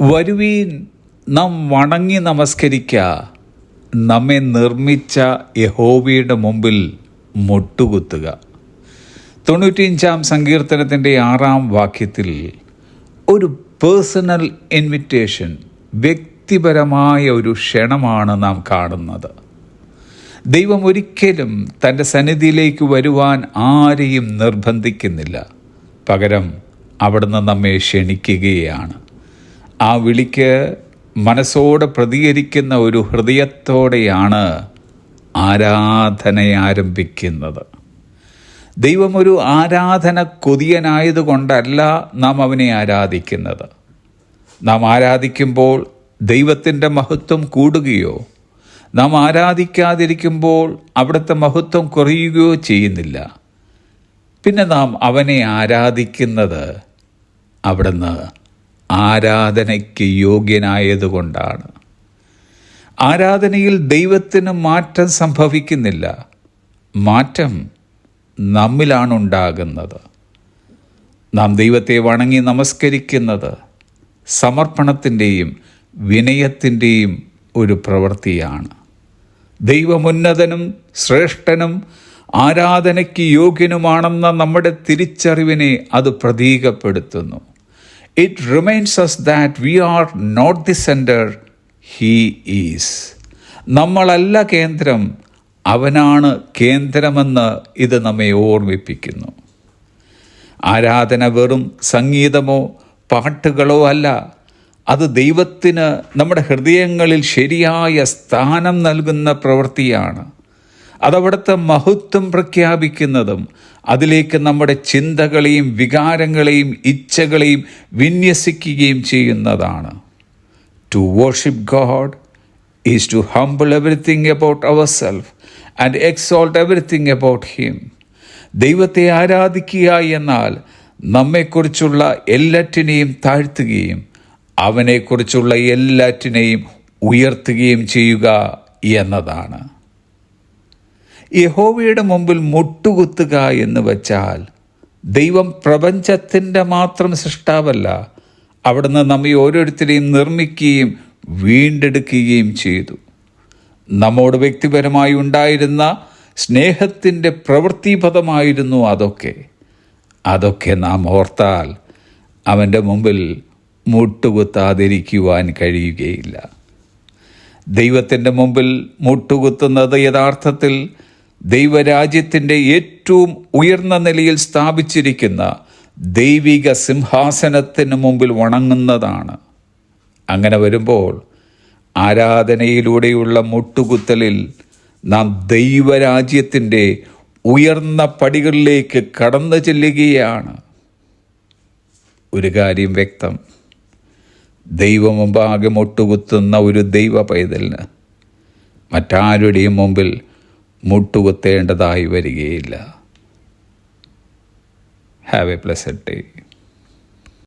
വരുവീൻ നാം വണങ്ങി നമസ്കരിക്ക. നമ്മെ നിർമ്മിച്ച യഹോവയുടെ മുമ്പിൽ മുട്ടുകുത്തുക. തൊണ്ണൂറ്റിയഞ്ചാം സങ്കീർത്തനത്തിന്റെ ആറാം വാക്യത്തിൽ ഒരു പേഴ്സണൽ ഇൻവിറ്റേഷൻ വ്യക്തിപരമായ ഒരു ക്ഷണമാണ് നാം കാണുന്നത്. ദൈവം ഒരിക്കലും തന്റെ സന്നിധിയിലേക്ക് വരുവാൻ ആരെയും നിർബന്ധിക്കുന്നില്ല. പകരം അവിടുന്ന് നമ്മെ ക്ഷണിക്കുകയാണ്. ആ വിളിക്ക് മനസ്സോടെ പ്രതികരിക്കുന്ന ഒരു ഹൃദയത്തോടെയാണ് ആരാധന ആരംഭിക്കുന്നത്. ദൈവം ഒരു ആരാധന കൊതിയനായതുകൊണ്ടല്ല നാം അവനെ ആരാധിക്കുന്നത്. നാം ആരാധിക്കുമ്പോൾ ദൈവത്തിന്റെ മഹത്വം കൂടുകയോ നാം ആരാധിക്കാതിരിക്കുമ്പോൾ അവിടുത്തെ മഹത്വം കുറയുകയോ ചെയ്യുന്നില്ല. പിന്നെ നാം അവനെ ആരാധിക്കുന്നത് അവിടുന്ന് ആരാധനയ്ക്ക് യോഗ്യനായതുകൊണ്ടാണ്. ആരാധനയിൽ ദൈവത്തിന് മാറ്റം സംഭവിക്കുന്നില്ല. മാറ്റം നമ്മിലാണ് ഉണ്ടാകുന്നത് നാം ദൈവത്തെ വണങ്ങി നമസ്കരിക്കുന്നത് സമർപ്പണത്തിന്റെയും വിനയത്തിന്റെയും ഒരു പ്രവൃത്തിയാണ്. ദൈവമുന്നതനും ശ്രേഷ്ഠനും ആരാധനയ്ക്ക് യോഗ്യനുമാണെന്ന നമ്മുടെ തിരിച്ചറിവിനെ അത് പ്രതീകപ്പെടുത്തുന്നു. It remains us that we are not the center, He is. നമ്മളല്ല കേന്ദ്രം അവനാണ് കേന്ദ്രമെന്ന് ഇത് നമ്മെ ഓർമ്മിപ്പിക്കുന്നു. ആരാധന വെറും സംഗീതമോ പാട്ടുകളോ അല്ല. അത് ദൈവത്തിന് നമ്മുടെ ഹൃദയങ്ങളിൽ ശരിയായ സ്ഥാനം നൽകുന്ന പ്രവൃത്തിയാണ്. അതവിടുത്തെ മഹത്വം പ്രഖ്യാപിക്കുന്നതും അതിലേക്ക് നമ്മുടെ ചിന്തകളെയും വികാരങ്ങളെയും ഇച്ഛകളെയും വിന്യസിക്കുകയും ചെയ്യുന്നതാണ്. To worship God is to humble everything about our self and exalt everything about him ദൈവത്തെ ആരാധിക്കുക എന്നാൽ നമ്മെക്കുറിച്ചുള്ള എല്ലാറ്റിനെയും താഴ്ത്തുകയും അവനെക്കുറിച്ചുള്ള എല്ലാറ്റിനെയും ഉയർത്തുകയും ചെയ്യുക എന്നതാണ്. യഹോവയുടെ മുമ്പിൽ മുട്ടുകുത്തുക എന്ന് വച്ചാൽ ദൈവം പ്രപഞ്ചത്തിന്റെ മാത്രം സൃഷ്ടാവല്ല. അവിടുന്ന് നമ്മെ ഓരോരുത്തരെയും നിർമ്മിക്കുകയും വീണ്ടെടുക്കുകയും ചെയ്തു. നമ്മോട് വ്യക്തിപരമായി ഉണ്ടായിരുന്ന സ്നേഹത്തിന്റെ പ്രവൃത്തിപഥമായിരുന്നു അതൊക്കെ. അതൊക്കെ നാം ഓർത്താൽ അവന്റെ മുമ്പിൽ മുട്ടുകുത്താതിരിക്കുവാൻ കഴിയുകയില്ല. ദൈവത്തിന്റെ മുമ്പിൽ മുട്ടുകുത്തുന്നത് യഥാർത്ഥത്തിൽ ദൈവരാജ്യത്തിന്റെ ഏറ്റവും ഉയർന്ന നിലയിൽ സ്ഥാപിച്ചിരിക്കുന്ന ദൈവിക സിംഹാസനത്തിന് മുമ്പിൽ വണങ്ങുന്നതാണ്. അങ്ങനെ വരുമ്പോൾ ആരാധനയിലൂടെയുള്ള മുട്ടുകുത്തലിൽ നാം ദൈവരാജ്യത്തിന്റെ ഉയർന്ന പടികളിലേക്ക് കടന്നു ചെല്ലുകയാണ്. ഒരു കാര്യം വ്യക്തം. ദൈവമുമ്പാകെ മുട്ടുകുത്തുന്ന ഒരു ദൈവ പൈതലിന് മറ്റാരുടെയും മുമ്പിൽ മുട്ടുകുത്തേണ്ടതായി വരികയില്ല. Have A pleasant day